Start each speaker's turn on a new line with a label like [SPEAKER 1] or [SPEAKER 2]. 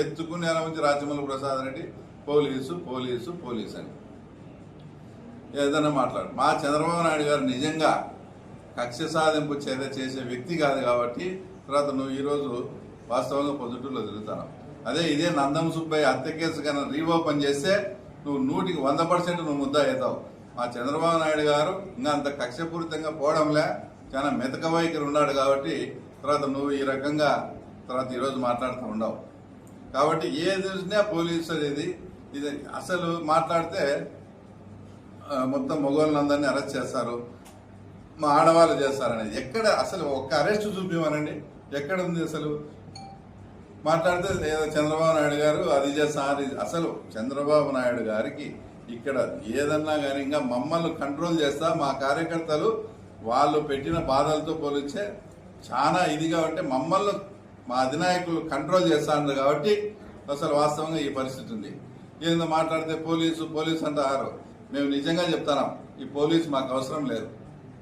[SPEAKER 1] ఎత్తుకుని ఎలా Rajamouli Prasad Reddy police police police అని. ఏదైనా మాట్లాడు. మా చంద్రబాబు నాయుడు గారు నిజంగా కక్ష సాధింపు చర్య చేసే వ్యక్తి కాదు కాబట్టి తర్వాత నువ్వు ఈరోజు వాస్తవంగా పొద్దుటూరులో తిరుగుతాను అదే ఇదే నందం సుబ్బయ్య హత్య కేసు కన్నా రీఓపెన్ చేస్తే నువ్వు నూటికి వంద పర్సెంట్ నువ్వు ముద్ద అవుతావు. మా చంద్రబాబు నాయుడు గారు ఇంకా అంత కక్షపూరితంగా పోవడంలే. చాలా మెతక వైఖరి ఉన్నాడు కాబట్టి తర్వాత నువ్వు ఈ రకంగా తర్వాత ఈరోజు మాట్లాడుతూ ఉండవు. కాబట్టి ఏది చూసినా పోలీసు అనేది ఇది అసలు మాట్లాడితే మొత్తం మగవాళ్ళందరినీ అరెస్ట్ చేస్తారు మా ఆడవాళ్ళు చేస్తారనేది ఎక్కడ అసలు ఒక్క అరెస్ట్ చూపించమనండి ఎక్కడ ఉంది అసలు? మాట్లాడితే చంద్రబాబు నాయుడు గారు అది చేస్తారు అసలు చంద్రబాబు నాయుడు గారికి ఇక్కడ ఏదన్నా కానీ ఇంకా మమ్మల్ని కంట్రోల్ చేస్తా మా కార్యకర్తలు వాళ్ళు పెట్టిన బాధలతో పోలిస్తే చాలా ఇదిగా ఉంటే మమ్మల్ని మా అధినాయకులు కంట్రోల్ చేస్తా ఉన్నారు కాబట్టి అసలు వాస్తవంగా ఈ పరిస్థితి ఉంది. ఏందో మాట్లాడితే పోలీసు పోలీసు అంటారు. మేము నిజంగా చెప్తున్నాం ఈ పోలీసు మాకు అవసరం లేదు.